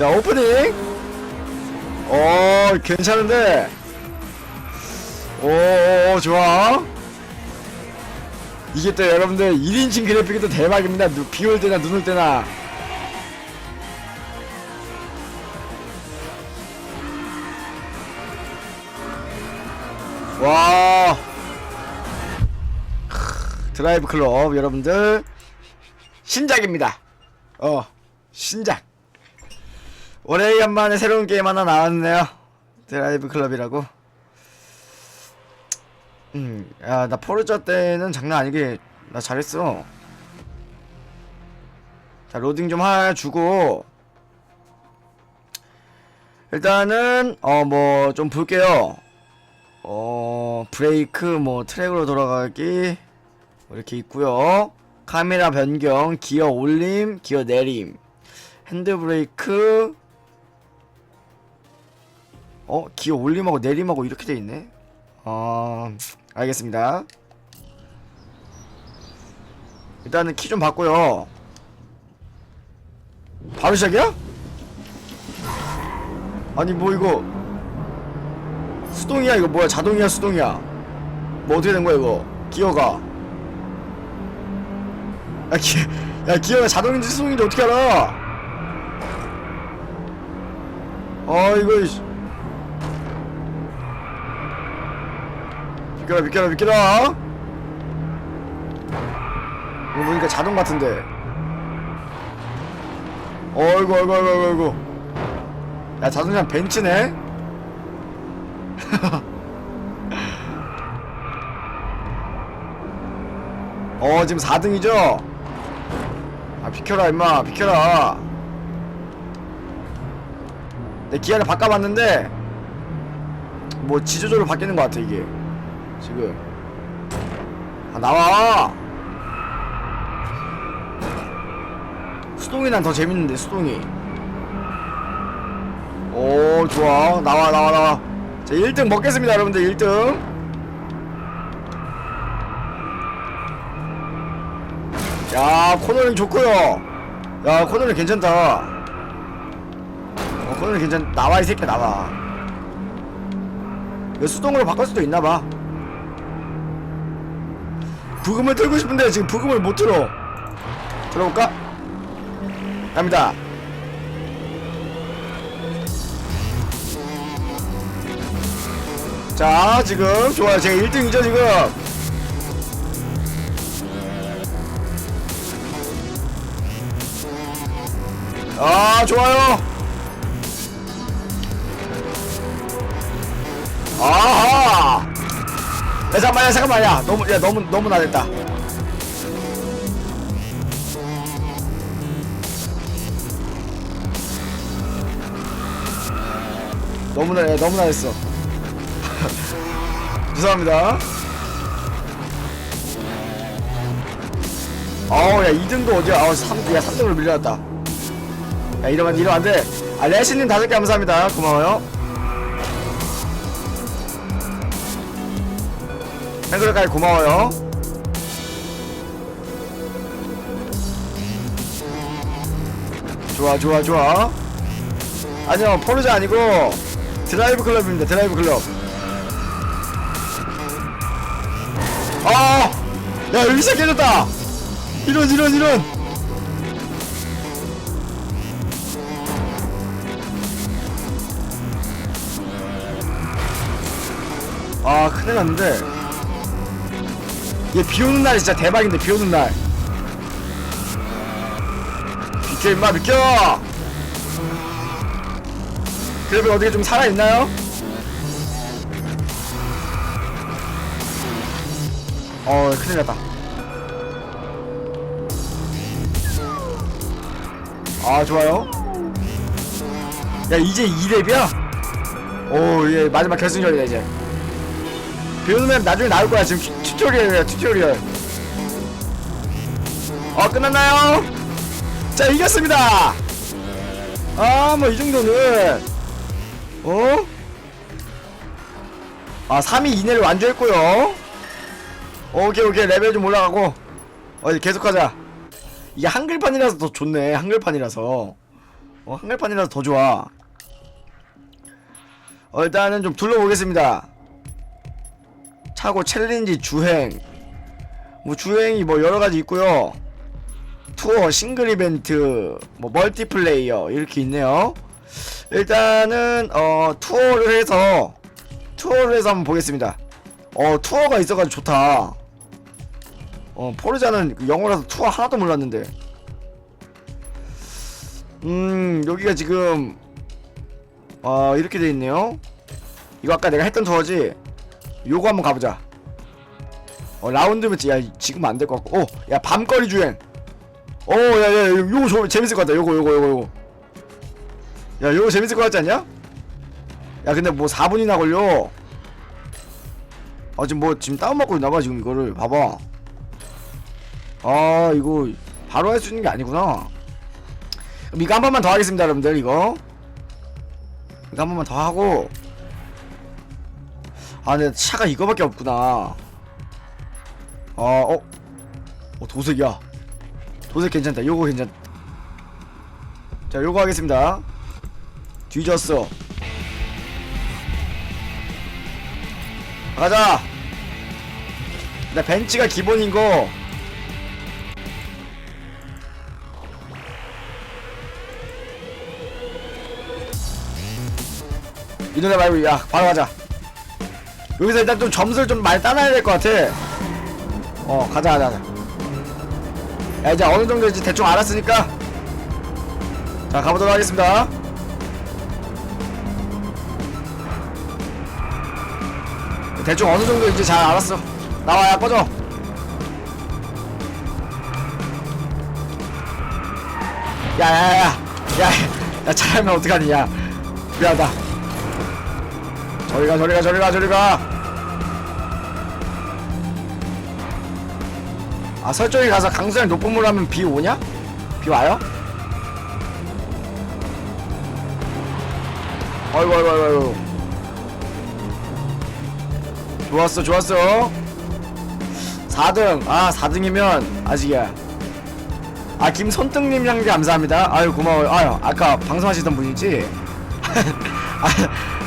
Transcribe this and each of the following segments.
자 오프닝. 어 괜찮은데? 오, 오 좋아. 이게 또 여러분들 1인칭 그래픽이 또 대박입니다. 누, 비올 때나 눈 올 때나. 와. 크, 드라이브 클럽 여러분들. 신작입니다. 어 신작 오래간만에 새로운 게임 하나 나왔네요 드라이브 클럽이라고 음, 야, 나 포르자 때는 장난 아니게 나 잘했어. 자, 로딩 좀 해주고 일단은 어 뭐 좀 볼게요. 어 브레이크 뭐 트랙으로 돌아가기 뭐 이렇게 있고요. 카메라 변경, 기어 올림, 기어 내림, 핸드 브레이크. 어 기어 올림하고 내림하고 이렇게 돼 있네. 어 알겠습니다. 일단은 키좀 바꿔요. 바로 시작이야? 아니 뭐 이거 수동이야 이거 뭐야 자동이야 수동이야 뭐 어떻게 된 거야 이거 기어가 야, 기, 야 기어가 자동인지 수동인지 어떻게 알아 아 이거 비켜라 비켜라 비켜라. 이거 보니까 자동 같은데. 어이구 어이구 어이구 어이구, 야 자동차 벤츠네? 어 지금 4등이죠? 아 비켜라 임마 비켜라. 내 기아를 바꿔봤는데 뭐 지조절로 바뀌는 것 같아 이게 지금. 아 나와! 수동이 난 더 재밌는데 수동이. 오 좋아. 나와 나와 나와. 자 1등 먹겠습니다 여러분들 1등. 야 코너링 좋고요. 야 코너링 괜찮다. 어 코너링 괜찮 나와 이 새끼 나와. 이거 수동으로 바꿀 수도 있나봐 부금을 틀고 싶은데 지금 부금을 못 틀어. 들어볼까? 갑니다. 자 지금 좋아요. 제가 1등이죠 지금? 아 좋아요. 아하 야 잠깐만 야 잠깐만 야. 너무 야 너무 너무 나댔다. 너무나 야, 너무나 했어. 죄송합니다. 아우 야 2등도 어디야? 아우 3, 야 3등으로 밀려났다. 야 이러면 이러면 안 돼. 아 레시님 다섯 개 감사합니다. 고마워요 팬클럽까지 고마워요. 좋아 좋아 좋아. 아니요 포르자 아니고 드라이브 클럽입니다 드라이브 클럽. 아! 야 여기 시작해졌다! 이런 이런 이런! 아 큰일 났는데 얘 비오는 날이 진짜 대박인데 비오는 날. 비켜 임마 비켜! 그래도 어떻게 좀 살아있나요? 어 큰일 났다. 아 좋아요. 야 이제 2렙이야? 오얘 마지막 결승전이다 이제. 비오는 나중에 나올 거야 지금 튜- 튜토리얼이야 튜토리얼 어 끝났나요? 자 이겼습니다 아 뭐 이 정도는 어? 아 3위 이내를 완주했고요 오케이 오케이 레벨 좀 올라가고 어디 계속하자 이게 한글판이라서 더 좋네 한글판이라서 어, 한글판이라서 더 좋아. 어, 일단은 좀 둘러보겠습니다. 차고 챌린지 주행. 뭐 주행이 뭐 여러 가지 있고요. 투어 싱글 이벤트 뭐 멀티플레이어 이렇게 있네요. 일단은 어 투어를 해서 투어를 해서 한번 보겠습니다. 어 투어가 있어가지고 좋다. 어 포르자는 그 영어라서 투어 하나도 몰랐는데. 음 여기가 지금 어 이렇게 돼 있네요. 이거 아까 내가 했던 투어지. 요거 한번 가보자. 어 라운드 매치 야 지금 안 될 것 같고. 오야 밤거리 주행. 오 야야 요거 저, 재밌을 것 같다. 요거 요거 요거 요거. 야 요거 재밌을 것 같지 않냐? 야 근데 뭐 4분이나 걸려. 아 지금 뭐 지금 다운받고 있나봐 지금 이거를 봐봐. 아 이거 바로 할 수 있는 게 아니구나. 그럼 이거 한 번만 더 하겠습니다 여러분들 이거. 이거 한 번만 더 하고. 아 근데 차가 이거밖에 없구나. 어 어. 어 도색이야. 도색 괜찮다. 요거 괜찮다. 자 요거 하겠습니다. 뒤졌어. 가자. 나 벤치가 기본인 거. 이 노래 말고 야 바로 가자. 여기서 일단 좀 점수를 좀 많이 따놔야 될 것 같아. 어 가자 가자 가자. 야 이제 어느 정도인지 대충 알았으니까 자 가보도록 하겠습니다. 대충 어느 정도인지 잘 알았어. 나와 야 꺼져. 야야야야 야, 야 잘하면 어떡하니 야 미안하다 저리가 저리가 저리가 저리가 아 설정에 가서 강수량 높은 물 하면 비 오냐? 비 와요? 어이구 어이구 어이구 좋았어 좋았어 4등 아 4등이면 아직이야 아 김손등님 향기 감사합니다 아유 고마워요 아유 아까 방송하시던 분이지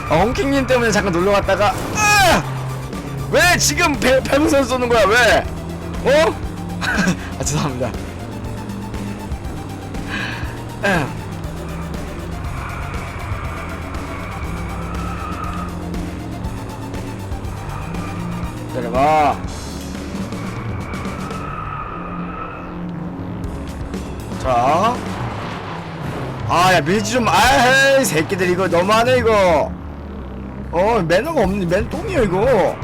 아, 홍킹님 때문에 잠깐 놀러 갔다가 아! 왜 지금 배, 배무선 쏘는 거야 왜 어? 아 죄송합니다 아. 내려봐 자. 아, 야, 밀지 좀, 아이, 새끼들, 이거 너무하네, 이거. 어, 매너가 없는, 맨 똥이야, 이거.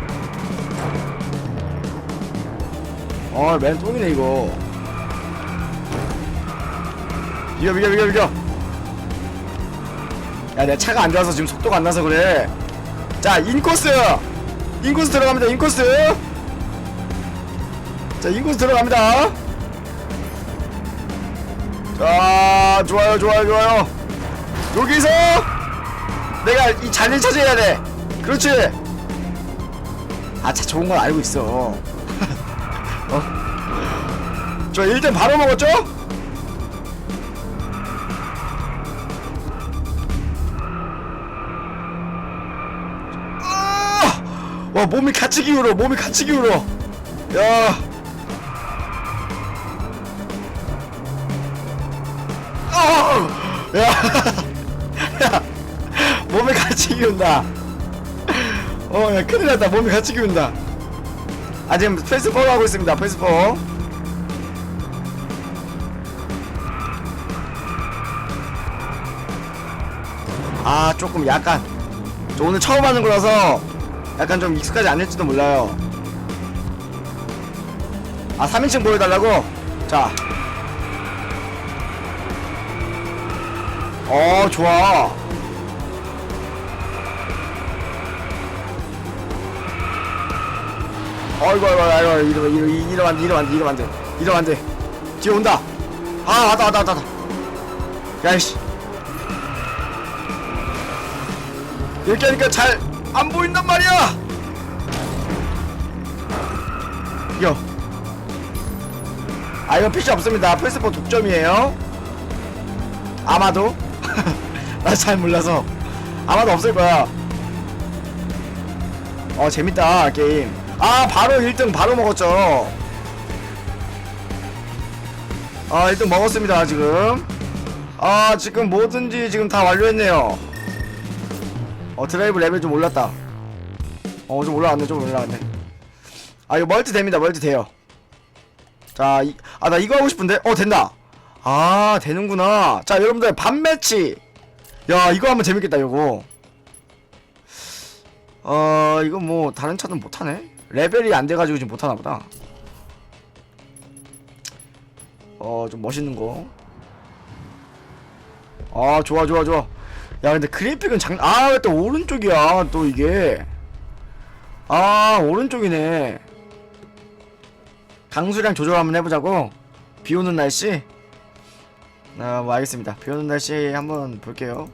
어, 맨 똥이네, 이거. 비겨, 비겨, 비겨, 비겨. 야, 내 차가 안 좋아서 지금 속도가 안 나서 그래. 자, 인코스! 인코스 들어갑니다, 인코스! 자, 인코스 들어갑니다. 자 좋아요 좋아요 좋아요 여기서 내가 이 자리를 차지해야 돼 그렇지 아 차 좋은 건 알고 있어 어? 저 1등 바로 먹었죠? 아! 와 몸이 같이 기울어 몸이 같이 기울어 야 어! 야, 야, 몸에 같이 기운다. 어, 야, 큰일 났다. 몸이 같이 기운다. 아, 지금 페이스 4 하고 있습니다. 페이스 4. 아, 조금 약간. 저 오늘 처음 하는 거라서 약간 좀 익숙하지 않을지도 몰라요. 아, 3인칭 보여달라고? 자. 어 좋아 어이구 어이구 어이구 이러면 이러면 이러면 안 돼 이러면 안 돼 이러면 안 돼 이러면 안 돼 뒤에 온다 아 왔다 왔다 왔다 왔다 야 이씨 이렇게 하니까 잘 안 보인단 말이야. 이거 아 이건 필요 없습니다. 플스4 독점이에요. 아마도. 나 잘 몰라서. 아마도 없을 거야. 어 재밌다 게임. 아 바로 1등 바로 먹었죠. 아 1등 먹었습니다 지금. 아 지금 뭐든지 지금 다 완료했네요 어 드라이브 레벨 좀 올랐다. 어 좀 올라왔네 좀 올라왔네. 아 이거 멀티 됩니다 멀티 돼요. 자 아 나 이거 하고 싶은데? 어 된다. 아 되는구나. 자 여러분들 반 매치. 야 이거 하면 재밌겠다 이거. 어 이거 뭐 다른 차는 못하네? 레벨이 안 돼가지고 지금 못하나 보다. 어 좀 멋있는 거 아 좋아 좋아 좋아 야 근데 그래픽은 장아왜또 오른쪽이야 또 이게. 아 오른쪽이네. 강수량 조절 한번 해보자고. 비 오는 날씨. 아 뭐 알겠습니다. 비 오는 날씨 한번 볼게요.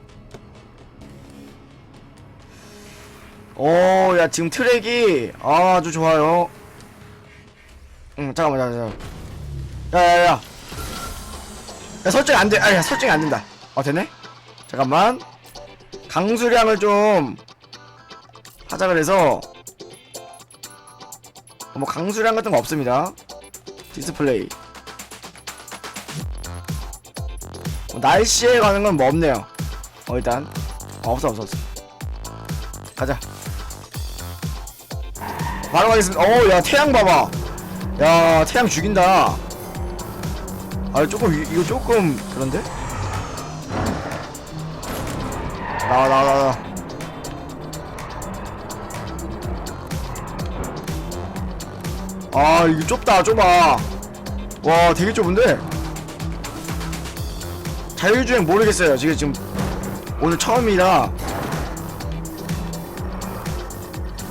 오야 지금 트랙이 아주 좋아요. 응 잠깐만 잠깐만. 야야야. 야 설정이 안돼. 아야 설정이 안 된다. 어 되네? 잠깐만 강수량을 좀 하자 그래서 어, 뭐 강수량 같은 거 없습니다. 디스플레이. 뭐 날씨에 관한 건뭐 없네요. 어 일단. 어, 없어 없어 없어. 가자. 바로 가겠습니다. 어야 태양 봐봐. 야 태양 죽인다. 아 조금 이- 이거 조금 그런데 나와 나와 나와 아 이거 좁다 좁아. 와 되게 좁은데? 자율주행 모르겠어요. 지금 지금 오늘 처음이라.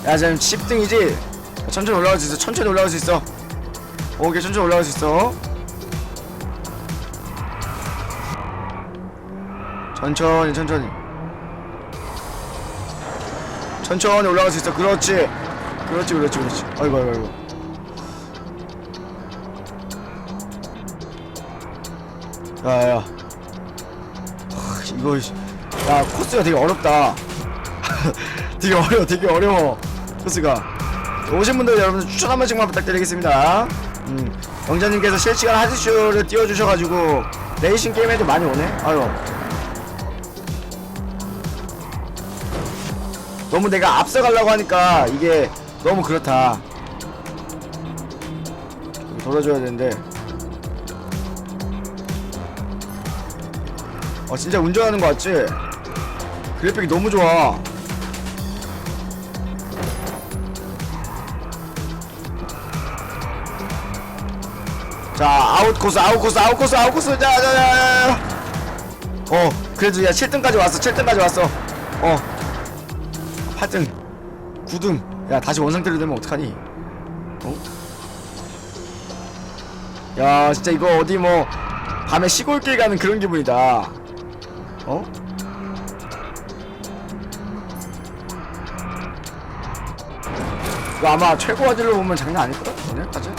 야 지금 10등이지? 천천히 올라갈 수 있어. 천천히 올라갈 수 있어. 오케이 천천히 올라갈 수 있어. 천천히 천천히 천천히 올라갈 수 있어. 그렇지. 그렇지 그렇지 그렇지. 아이고 아이고 아이고. 야야. 이거 씨. 야 코스가 되게 어렵다. 되게 어려워 되게 어려워 코스가. 오신 분들 여러분들 추천 한 번씩만 부탁드리겠습니다. 음 영자님께서 실시간 하드쇼를 띄워주셔가지고 레이싱 게임에도 많이 오네? 아유 너무 내가 앞서가려고 하니까 이게 너무 그렇다. 좀 돌아줘야 되는데. 어 진짜 운전하는 거 같지? 그래픽이 너무 좋아. 자 아웃코스 아웃코스 아웃코스 아웃코스. 자자자자 어 그래도 야 7등까지 왔어 7등까지 왔어. 어 8등 9등 야 다시 원상태로 되면 어떡하니 어? 야 진짜 이거 어디 뭐 밤에 시골길 가는 그런 기분이다 어? 이거 아마 최고 화질로 보면 장난 아닐걸? 오늘까지?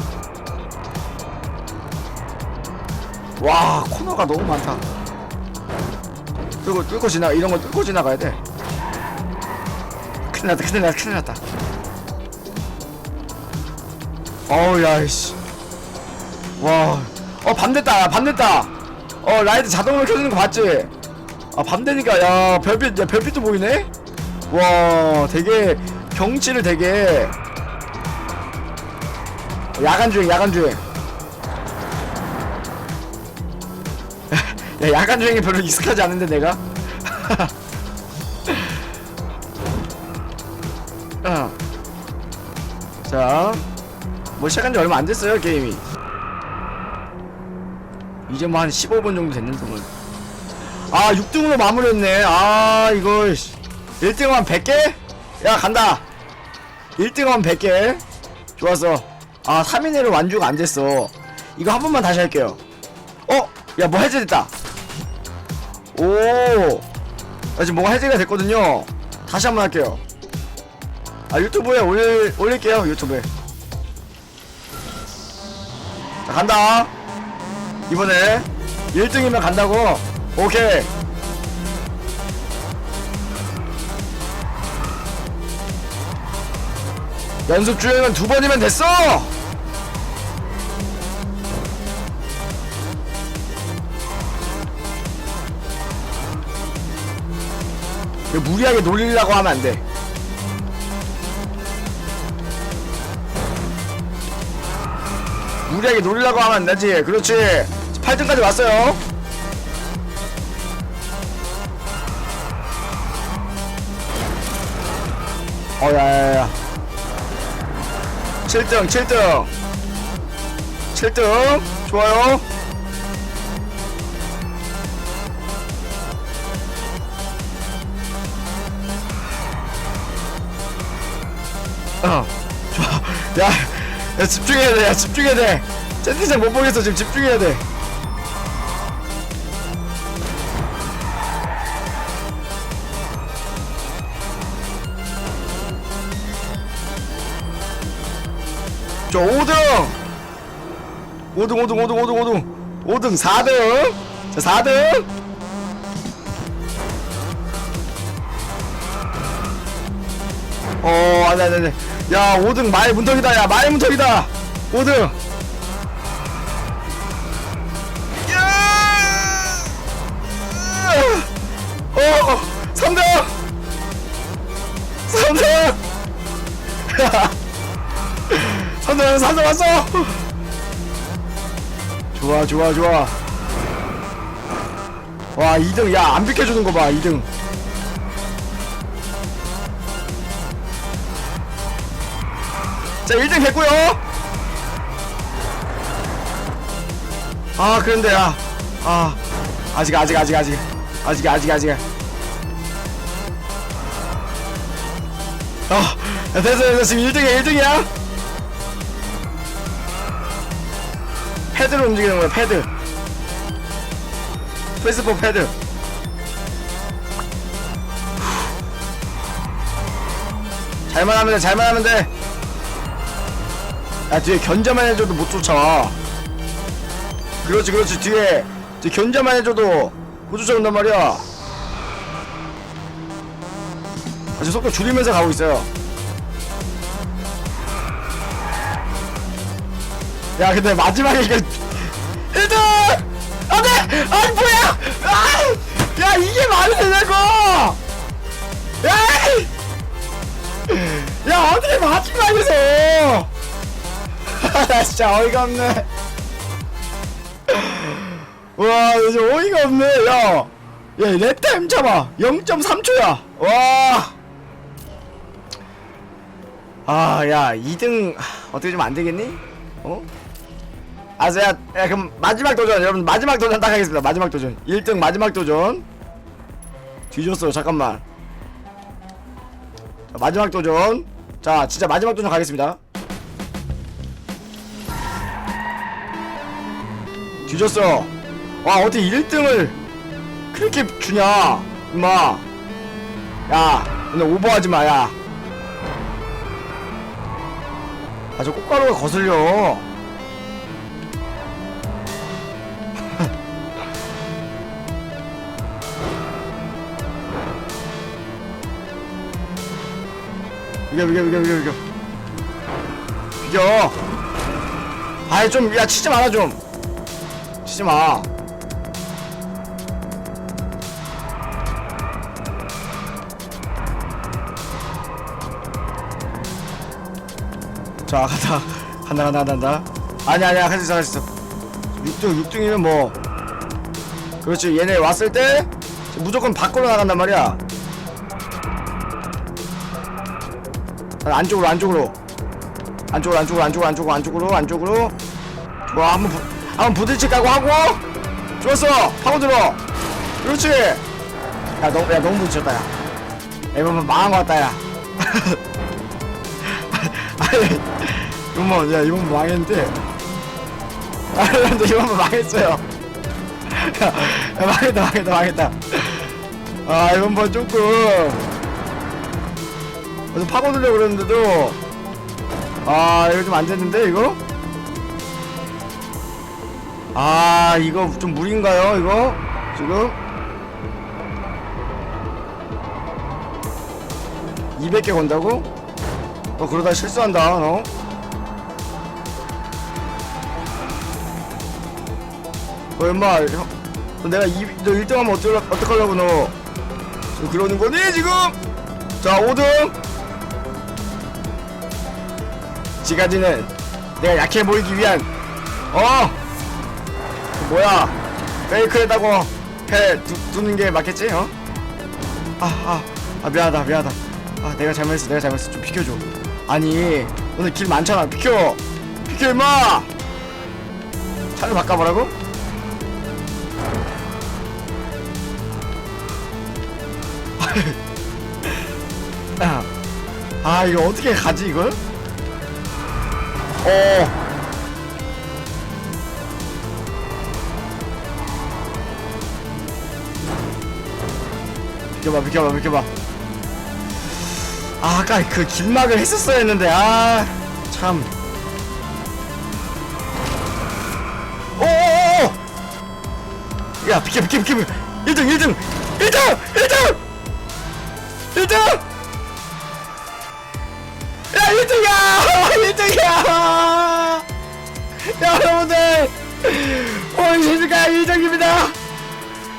와 코너가 너무 많다 뚫고 뚫고 지나 이런 거 뚫고 지나가야 돼 큰일 났다 큰일 났다 큰일 났다. 어우 야이씨. 와어 밤 됐다 야, 밤 됐다. 어 라이트 자동으로 켜지는 거 봤지? 아 밤 되니까 야 별빛 야 별빛도 보이네? 와 되게 경치를 되게. 야간 주행 야간 주행. 야 야간 주행이 별로 익숙하지 않은데 내가 자, 뭐 시작한 지 얼마 안 됐어요 게임이. 이제 뭐 한 15분 정도 됐는데 뭐. 아 6등으로 마무리했네. 아 이거 1등 한 100개? 야 간다. 1등 한 100개. 좋았어. 아 3인회로 완주가 안 됐어. 이거 한 번만 다시 할게요. 어? 야 뭐 해제됐다. 오. 나 지금 뭐가 해제가 됐거든요. 다시 한 번 할게요. 아 유튜브에 올릴 올릴게요 유튜브에. 자, 간다. 이번에 1등이면 간다고. 오케이. 연습 주행은 두 번이면 됐어! 무리하게 놀리려고 하면 안 돼. 무리하게 놀리려고 하면 안 되지 그렇지 8등까지 왔어요 어, 야야야. 7등, 7등. 7등. 좋아요. 야, 집중해야 돼, 야, 집중해야 돼. 채팅창 못 보겠어, 지금 집중해야 돼. 저 5등. 5등 5등 5등 5등 5등. 5등 4등. 자 4등. 어 안 돼 안 돼 안 돼 야 5등 마의 문턱이다. 야 마의 문턱이다. 5등. 야! 어 3등. 3등. 3등 3등 왔어. 좋아 좋아 좋아. 와 2등. 야 안 비켜주는 거봐 2등 자 1등 됐고요. 아 그런데 야아 아직 아직 아직 아직 아직 아직 아직. 아 야, 됐어 됐어 지금 1등이야 1등이야. 패드로 움직이는 거야 패드. 페이스북 패드. 잘만 하면 돼 잘만 하면 돼 야 뒤에 견제만 해줘도 못 쫓아와 그렇지 그렇지 뒤에 뒤에 견제만 해줘도 못 쫓아온단 말이야 아, 지금 속도 줄이면서 가고 있어요 야 근데 마지막에 이거 1등! 안돼! 아니 뭐야! 아! 야 이게 말이 되냐고! 야! 이! 야 어떻게 마지막에서! 나 진짜 어이가 없네. 와 이제 어이가 없네 야. 야 랩타임 잡아 0.3초야 와. 아 야 2등 어떻게 좀 안 되겠니? 어? 아서 야, 야 그럼 마지막 도전 여러분 마지막 도전 딱 하겠습니다 마지막 도전 1등 마지막 도전 뒤졌어 잠깐만 자, 마지막 도전 자 진짜 마지막 도전 가겠습니다 뒤졌어. 와 어떻게 1등을 그렇게 주냐 임마. 야 근데 오버하지 마 야. 아 저 꽃가루가 거슬려. 비겨 비겨 비겨 비겨 비겨 비겨 아이 좀야 치지 마라 좀 치지 마 자, 간다. 간다, 간다, 간다, 간다. 아니야, 아니야, 할수 있어, 할수 있어. 6등, 6등이면 뭐. 그렇지, 얘네 왔을 때 무조건 밖으로 나간단 말이야. 아, 안쪽으로, 안쪽으로. 안쪽으로, 안쪽으로, 안쪽으로, 안쪽으로, 안쪽으로. 좋아, 한번 부, 한번 부딪힐 까고 하고. 좋았어, 파고 들어. 그렇지. 야, 너무, 야, 너무 부딪혔다, 야. 야, 이번 망한 것 같다, 야. 아니, 이번 야 이번 망했는데. 아, 근데 이번 망했어요. 야, 야, 망했다, 망했다, 망했다. 아, 이번 번 조금. 그래서 파고들려고 그랬는데도. 아, 이거 좀 안 됐는데, 이거? 아, 이거 좀 무리인가요, 이거? 지금? 200개 건다고? 너 그러다 실수한다 너 어, 엄마, 형, 너 내가 이, 너 1등 하면 어쩌려, 어떡하려고, 너. 지금 그러는 거니, 지금? 자, 5등! 지금까지는 내가 약해 보이기 위한, 어! 그 뭐야, 페이크에다고 해 두, 두는 게 맞겠지, 어? 아, 아, 아, 미안하다, 미안하다. 아, 내가 잘못했어, 내가 잘못했어. 좀 비켜줘. 아니, 오늘 길 많잖아. 비켜! 비켜, 임마! 차를 바꿔보라고? 야, 아 이거 어떻게 가지 이걸? 어. 비켜봐 비켜봐 비켜봐 아 아까 그 길막을 했었어야 했는데 아참 오오오 야 비켜 비켜 비켜 1등 1등 1등 1등 1등! 야 1등이야! 1등이야! 여러분들 본신가 1등입니다!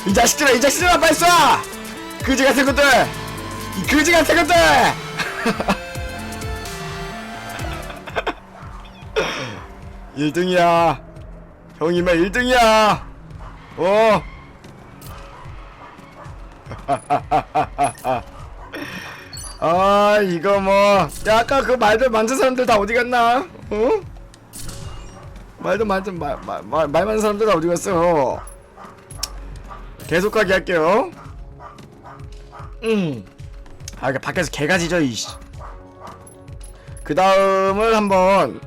이 자식들아 이 자식들아 빨리 쏴! 그지 같은 것들! 이 그지 같은 것들! 일등이야 형이면 1등이야! 어! 아 이거 뭐 야 아까 그 말들 만든 사람들 다 어디 갔나? 어? 말도 만든 말말 말, 말 많은 사람들 다 어디 갔어? 계속 가게 할게요. 음. 아 이게 밖에서 개가 짖어 이씨. 그 다음을 한번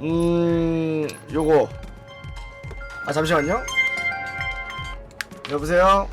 음 요거 아 잠시만요. 여보세요.